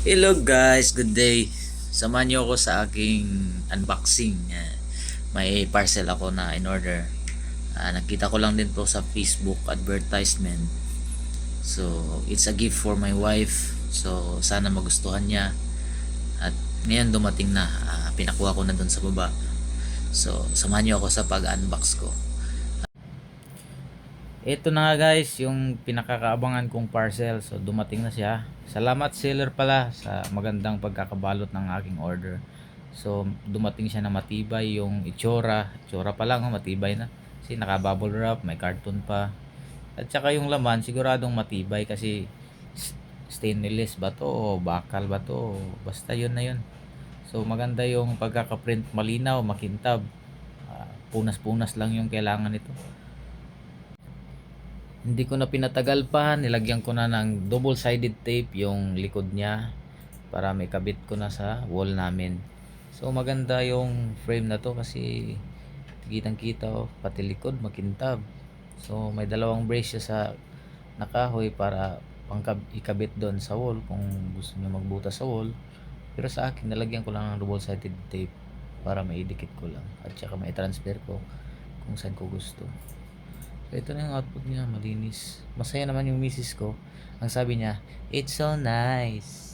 Hello guys, good day. Samahan niyo ako sa aking unboxing. May parcel ako na in order. Ah, nakita ko lang din to sa Facebook advertisement. So, it's a gift for my wife. So, sana magustuhan niya. At ngayon dumating na. Ah, pinakuha ko na dun sa baba. So, samahan niyo ako sa pag-unbox ko. Ito na nga guys, yung pinakakaabangan kong parcel. So dumating na siya. Salamat seller pala sa magandang pagkakabalot ng aking order. So dumating siya na matibay yung itsura. Itsura pa lang, oh, matibay na. Kasi naka-bubble wrap, may carton pa. At saka yung laman, siguradong matibay kasi stainless ba to o bakal ba to. Basta yun na yun. So maganda yung pagkakaprint malinaw, makintab. Ah, punas-punas lang yung kailangan nito. Hindi ko na pinatagal pa, nilagyan ko na ng double-sided tape yung likod niya para may kabit ko na sa wall namin. So maganda yung frame na to kasi kitang kita oh, pati likod makintab. So may dalawang brace siya sa nakahoy para pangkab ikabit doon sa wall kung gusto niyo magbutas sa wall. Pero sa akin nilagyan ko lang ng double-sided tape para maidikit ko lang at saka may transfer ko kung saan ko gusto. Ito na yung output niya, malinis. Masaya naman yung misis ko. Ang sabi niya, it's so nice.